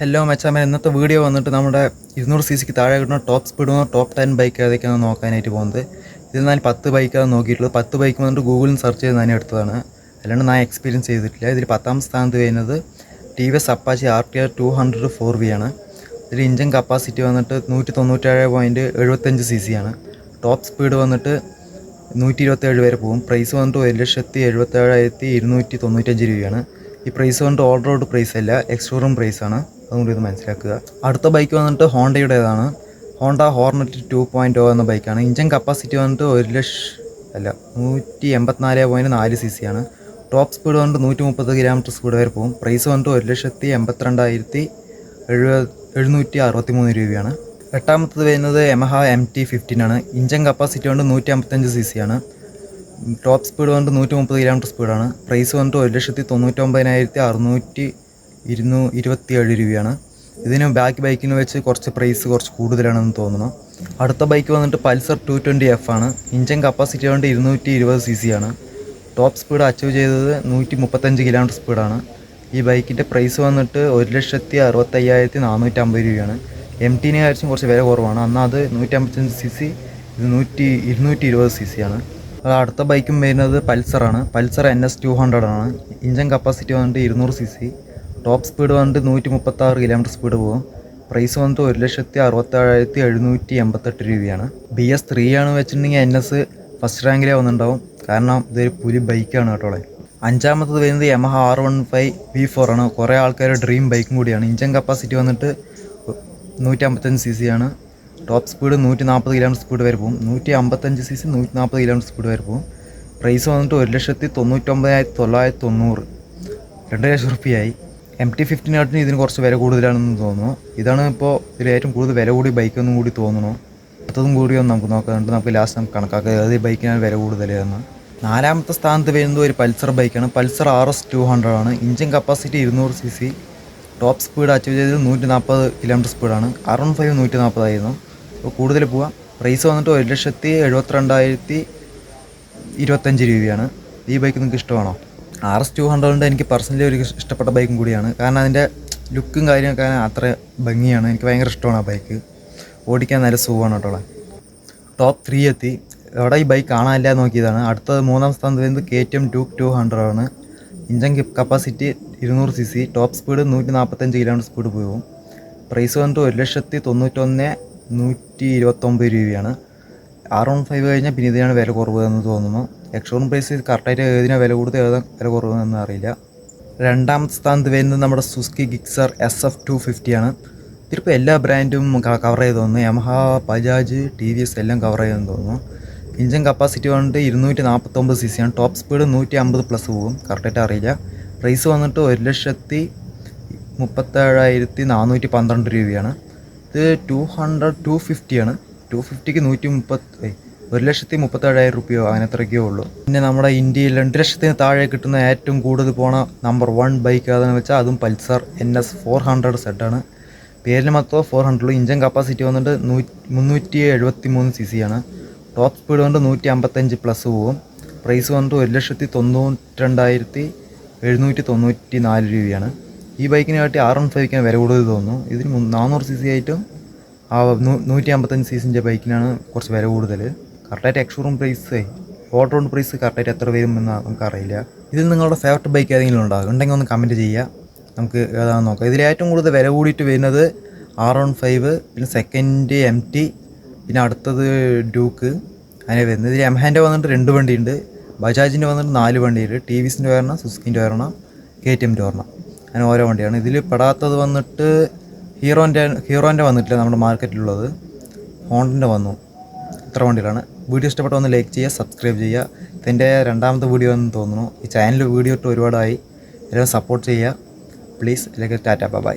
Hello മച്ചാമൻ ഇന്നത്തെ video വന്നിട്ട് നമ്മുടെ ഇരുന്നൂറ് സി സിക്ക് താഴെ കിട്ടുന്ന top speed top ten bike ഏതൊക്കെയാണ് നോക്കാനായിട്ട് പോകുന്നത്. ഇതിൽ ഞാൻ പത്ത് ബൈക്കാണ് നോക്കിയിട്ടുള്ളത്. പത്ത് ബൈക്ക് വന്നിട്ട് ഗൂഗിളിൽ സെർച്ച് ചെയ്ത് ഞാൻ എടുത്തതാണ്. അല്ലാണ്ട് ഞാൻ എക്സ്പീരിയൻസ് ചെയ്തിട്ടില്ല. ഇതിൽ പത്താം സ്ഥാനത്ത് വരുന്നത് T V S Apache R T R two hundred four V ആണ്. ഇതിൽ ഇഞ്ചൻ കപ്പാസിറ്റി വന്നിട്ട് നൂറ്റി തൊണ്ണൂറ്റേഴ് പോയിന്റ് എഴുപത്തഞ്ച് സി സി ആണ്. ടോപ്പ് സ്പീഡ് വന്നിട്ട് നൂറ്റി ഇരുപത്തേഴ് വരെ പോകും. പ്രൈസ് വന്നിട്ട് ഒരു ലക്ഷത്തി എഴുപത്തേഴായിരത്തി ഇരുന്നൂറ്റി തൊണ്ണൂറ്റഞ്ച് രൂപയാണ്. ഈ പ്രൈസ് വന്നിട്ട് ഓൾ റോഡ് പ്രൈസ് അല്ല എക്സ്ഷോറൂം പ്രൈസ് ആണ്. അതുകൊണ്ട് ഇത് മനസ്സിലാക്കുക. അടുത്ത ബൈക്ക് വന്നിട്ട് ഹോണ്ടയുടേതാണ്. Honda Hornet two point O എന്ന ബൈക്കാണ് ഇഞ്ചൻ കപ്പാസിറ്റി വന്നിട്ട് ഒരു ലക്ഷ അല്ല നൂറ്റി എൺപത്തിനാല് പോയിന്റ് നാല് സി സി ആണ്. ടോപ്പ് സ്പീഡ് വന്നിട്ട് നൂറ്റി മുപ്പത് കിലോമീറ്റർ സ്പീഡ് വരെ പോകും. പ്രൈസ് വന്നിട്ട് ഒരു ലക്ഷത്തി എൺപത്തിരണ്ടായിരത്തി എഴുപത് എഴുന്നൂറ്റി അറുപത്തി മൂന്ന് രൂപയാണ്. എട്ടാമത്തത് വരുന്നത് എമഹ എം ടി ഫിഫ്റ്റീൻ ആണ്. ഇഞ്ചൻ കപ്പാസിറ്റി കൊണ്ട് നൂറ്റി അമ്പത്തഞ്ച് സി സി ആണ്. ടോപ്പ് സ്പീഡ് വന്നിട്ട് നൂറ്റി മുപ്പത് കിലോമീറ്റർ സ്പീഡാണ് പ്രൈസ് വന്നിട്ട് ഒരു ലക്ഷത്തി തൊണ്ണൂറ്റൊമ്പതിനായിരത്തി അറുന്നൂറ്റി ഇരുന്നൂ ഇരുപത്തിയേഴ് രൂപയാണ്. ഇതിന് ബാക്ക് ബൈക്കിന് വെച്ച് കുറച്ച് പ്രൈസ് കുറച്ച് കൂടുതലാണെന്ന് തോന്നുന്നു. അടുത്ത ബൈക്ക് വന്നിട്ട് പൾസർ ടു ട്വന്റി എഫ് ആണ്. ഇഞ്ചൻ കപ്പാസിറ്റി കൊണ്ട് ഇരുന്നൂറ്റി ഇരുപത് സി സി ആണ്. ടോപ്പ് സ്പീഡ് അച്ചീവ് ചെയ്തത് നൂറ്റി മുപ്പത്തഞ്ച് കിലോമീറ്റർ സ്പീഡാണ് ഈ ബൈക്കിന്റെ പ്രൈസ് വന്നിട്ട് ഒരു ലക്ഷത്തി അറുപത്തയ്യായിരത്തി നാനൂറ്റമ്പത് രൂപയാണ് എം ടീനെ കാര്യം കുറച്ച് വില കുറവാണ്. എന്നാൽ അത് നൂറ്റമ്പത്തഞ്ച് സി സി ഇത് നൂറ്റി ഇരുന്നൂറ്റി ഇരുപത് സി സി ആണ്. അത് അടുത്ത ബൈക്കും വരുന്നത് പൾസറാണ് Pulsar N S two hundred ആണ്. ഇഞ്ചൻ കപ്പാസിറ്റി വന്നിട്ട് ഇരുന്നൂറ് സി സി ടോപ്പ് സ്പീഡ് വന്നിട്ട് നൂറ്റി മുപ്പത്തി ആറ് കിലോമീറ്റർ സ്പീഡ് പോകും. പ്രൈസ് വന്നിട്ട് ഒരു ലക്ഷത്തി അറുപത്തേഴായിരത്തി എഴുന്നൂറ്റി എൺപത്തെട്ട് രൂപയാണ്. ബി എസ് ത്രീ ആണ് വെച്ചിട്ടുണ്ടെങ്കിൽ എൻ എസ് ഫസ്റ്റ് റാങ്കിലേ വന്നിട്ടുണ്ടാവും. കാരണം ഇതൊരു പുലി ബൈക്കാണ് കേട്ടോളെ അഞ്ചാമത്തത് വരുന്നത് Yamaha R one five V four ആണ്. കുറേ ആൾക്കാരുടെ ഡ്രീം ബൈക്കും കൂടിയാണ്. ഇഞ്ചൻ കപ്പാസിറ്റി വന്നിട്ട് നൂറ്റി അമ്പത്തഞ്ച് സി സി ആണ്. ടോപ്പ് സ്പീഡ് നൂറ്റി നാൽപ്പത് കിലോമീറ്റർ സ്പീഡ് വരെ പോകും. നൂറ്റി അമ്പത്തഞ്ച് സി സി നൂറ്റി നാൽപ്പത് കിലോമീറ്റർ സ്പീഡ് വരെ പോകും. പ്രൈസ് വന്നിട്ട് ഒരു ലക്ഷത്തി തൊണ്ണൂറ്റൊമ്പതിനായിരത്തി തൊള്ളായിരത്തി തൊണ്ണൂറ്. രണ്ട് ലക്ഷം റുപ്യയായി എം ടി ഫിഫ്റ്റീനായിട്ടിന് ഇതിന് കുറച്ച് വില കൂടുതലാണെന്ന് തോന്നുന്നു. ഇതാണ് ഇപ്പോൾ ഇതിൽ ഏറ്റവും കൂടുതൽ വില കൂടി ബൈക്കൊന്നും കൂടി തോന്നുന്നു. അടുത്തതും കൂടി ഒന്ന് നമുക്ക് നോക്കാം. എന്നിട്ട് നമുക്ക് ലാസ്റ്റ് നമുക്ക് കണക്കാക്കുക ഏത് ബൈക്കിനാണ് വില കൂടുതലെന്ന്. നാലാമത്തെ സ്ഥാനത്ത് വരുന്നത് ഒരു പൾസർ ബൈക്കാണ് Pulsar R S two hundred ആണ്. ഇഞ്ചിൻ കപ്പാസിറ്റി ഇരുന്നൂറ് C C top speed achieve ചെയ്തത് നൂറ്റി നാൽപ്പത് കിലോമീറ്റർ സ്പീഡാണ് വൺ ഫൈവ് നൂറ്റി നാൽപ്പതായിരുന്നു അപ്പോൾ കൂടുതൽ പോവാം. പ്രൈസ് വന്നിട്ട് ഒരു ലക്ഷത്തി എഴുപത്തിരണ്ടായിരത്തി ഇരുപത്തഞ്ച് രൂപയാണ്. ഈ ബൈക്ക് നിങ്ങൾക്ക് ഇഷ്ടമാണോ? ആർ എസ് ടു ഹൺഡ്രഡിന്റെ എനിക്ക് പേഴ്സണലി ഒരു ഇഷ്ടപ്പെട്ട ബൈക്കും കൂടിയാണ്. കാരണം അതിന്റെ ലുക്കും കാര്യമൊക്കെ അത്ര ഭംഗിയാണ്. എനിക്ക് ഭയങ്കര ഇഷ്ടമാണ് ആ ബൈക്ക് ഓടിക്കാൻ നല്ല സുഖമാണ് കേട്ടോ ടോപ്പ് ത്രീ എത്തി. എവിടെ ഈ ബൈക്ക് കാണാനില്ല നോക്കിയതാണ്. അടുത്തത് മൂന്നാം സ്ഥാനത്ത് വരുന്നത് K T M two two hundred ആണ്. ഇഞ്ചൻ കപ്പാസിറ്റി ഇരുന്നൂറ് സി സി ടോപ്പ് സ്പീഡ് നൂറ്റി നാൽപ്പത്തഞ്ച് കിലോമീറ്റർ സ്പീഡ് പോകും പ്രൈസ് വന്നിട്ട് ഒരു ലക്ഷത്തി തൊണ്ണൂറ്റൊന്ന് നൂറ്റി ഇരുപത്തൊമ്പത് രൂപയാണ്. ആർ വൺ ഫൈവ് കഴിഞ്ഞാൽ പിന്നെ ഇതിനാണ് വില കുറവ് എന്ന് തോന്നുന്നു. എക്സ്ഷോറൂം പ്രൈസ് കറക്റ്റായിട്ട് ഏതിനാണ് വില കൂടുതൽ ഏതാ വില കുറവെന്ന് അറിയില്ല. രണ്ടാമത്തെ സ്ഥാനത്ത് വരുന്നത് നമ്മുടെ Suzuki Gixxer S F two fifty ആണ്. ഇതിലിപ്പോൾ എല്ലാ ബ്രാൻഡും കവർ ചെയ്ത് തോന്നുന്നു. Yamaha Bajaj T V S എല്ലാം കവർ ചെയ്തെന്ന് തോന്നുന്നു. ഇഞ്ചൻ കപ്പാസിറ്റി വന്നിട്ട് ഇരുന്നൂറ്റി നാൽപ്പത്തൊമ്പത് സി സി ആണ്. ടോപ്പ് സ്പീഡ് നൂറ്റി അമ്പത് പ്ലസ് പോകും. കറക്റ്റായിട്ട് അറിയില്ല. പ്രൈസ് വന്നിട്ട് ഒരു ലക്ഷത്തി മുപ്പത്തേഴായിരത്തി നാനൂറ്റി പന്ത്രണ്ട് രൂപയാണ് ഇത് ടു ഹൺഡ്രഡ് ടു ഫിഫ്റ്റിയാണ് ടു ഫിഫ്റ്റിക്ക് നൂറ്റി മുപ്പത്തി ഒരു ലക്ഷത്തി മുപ്പത്തേഴായിരം റുപ്യോ അങ്ങനെ അത്രയ്ക്കേ ഉള്ളൂ. പിന്നെ നമ്മുടെ ഇന്ത്യയിൽ രണ്ട് ലക്ഷത്തിന് താഴെ കിട്ടുന്ന ഏറ്റവും കൂടുതൽ പോണ നമ്പർ വൺ ബൈക്ക് ഏതാണെന്ന് വെച്ചാൽ അതും Pulsar N S four hundred സെറ്റാണ് പേരിന് മൊത്തം ഫോർ ഹൺഡ്രഡ് ഇഞ്ചൻ കപ്പാസിറ്റി വന്നിട്ട് നൂ മുന്നൂറ്റി എഴുപത്തി മൂന്ന് സി സി ആണ്. ടോപ്പ് സ്പീഡ് വന്നിട്ട് നൂറ്റി അമ്പത്തഞ്ച് പ്ലസ് പോവും. പ്രൈസ് വന്നിട്ട് ഒരു ലക്ഷത്തി തൊണ്ണൂറ്റിരണ്ടായിരത്തി എഴുന്നൂറ്റി തൊണ്ണൂറ്റി നാല് രൂപയാണ്. ഈ ബൈക്കിനെ കാട്ടി ആർ വൺ ഫൈവിക്കാണ് വില കൂടുതൽ തോന്നുന്നു. ഇതിന് നാനൂറ് സി സി ആയിട്ടും ആ നൂറ്റി അമ്പത്തഞ്ച് സി സിന്റെ ബൈക്കിനാണ് കുറച്ച് വില കൂടുതൽ കറക്റ്റായിട്ട് ex showroom price all round price കറക്റ്റായിട്ട് എത്ര വരും എന്ന് നമുക്കറിയില്ല. ഇതിൽ നിങ്ങളുടെ ഫേവററ്റ് ബൈക്ക് ഏതെങ്കിലും ഉണ്ടാകും ഉണ്ടെങ്കിൽ ഒന്ന് കമന്റ് ചെയ്യുക. നമുക്ക് ഏതാണെന്ന് നോക്കാം. ഇതിൽ ഏറ്റവും കൂടുതൽ വില കൂടിയിട്ട് വരുന്നത് ആർ വൺ ഫൈവ് പിന്നെ സെക്കൻഡ് എം ടി പിന്നെ അടുത്തത് ഡ്യൂക്ക് അങ്ങനെ വരുന്നത്. ഇതിൽ എംഹാന്റെ വന്നിട്ട് രണ്ട് വണ്ടിയുണ്ട്. ബജാജിന്റെ വന്നിട്ട് നാല് വണ്ടിയുണ്ട്. ടി വിസിന്റെ വരണം സുസ്കിന്റെ ഒരെണ്ണം കെ ടി എമ്മിന്റെ ഒരെണ്ണം. അങ്ങനെ ഓരോ വണ്ടിയാണ്. ഇതിൽ പെടാത്തത് വന്നിട്ട് ഹീറോന്റെ ഹീറോന്റെ വന്നിട്ടില്ല നമ്മുടെ മാർക്കറ്റിലുള്ളത് ഹോണ്ടിന്റെ വന്നു. ഇത്ര വണ്ടികളാണ്. വീഡിയോ ഇഷ്ടപ്പെട്ട ഒന്ന് ലൈക്ക് ചെയ്യുക സബ്സ്ക്രൈബ് ചെയ്യുക. ഇതിന്റെ രണ്ടാമത്തെ വീഡിയോ എന്ന് തോന്നുന്നു. ഈ ചാനൽ വീഡിയോ ഇട്ട് ഒരുപാടായി. എല്ലാവരും സപ്പോർട്ട് ചെയ്യുക. പ്ലീസ് അല്ലെങ്കിൽ ടാറ്റ ബൈ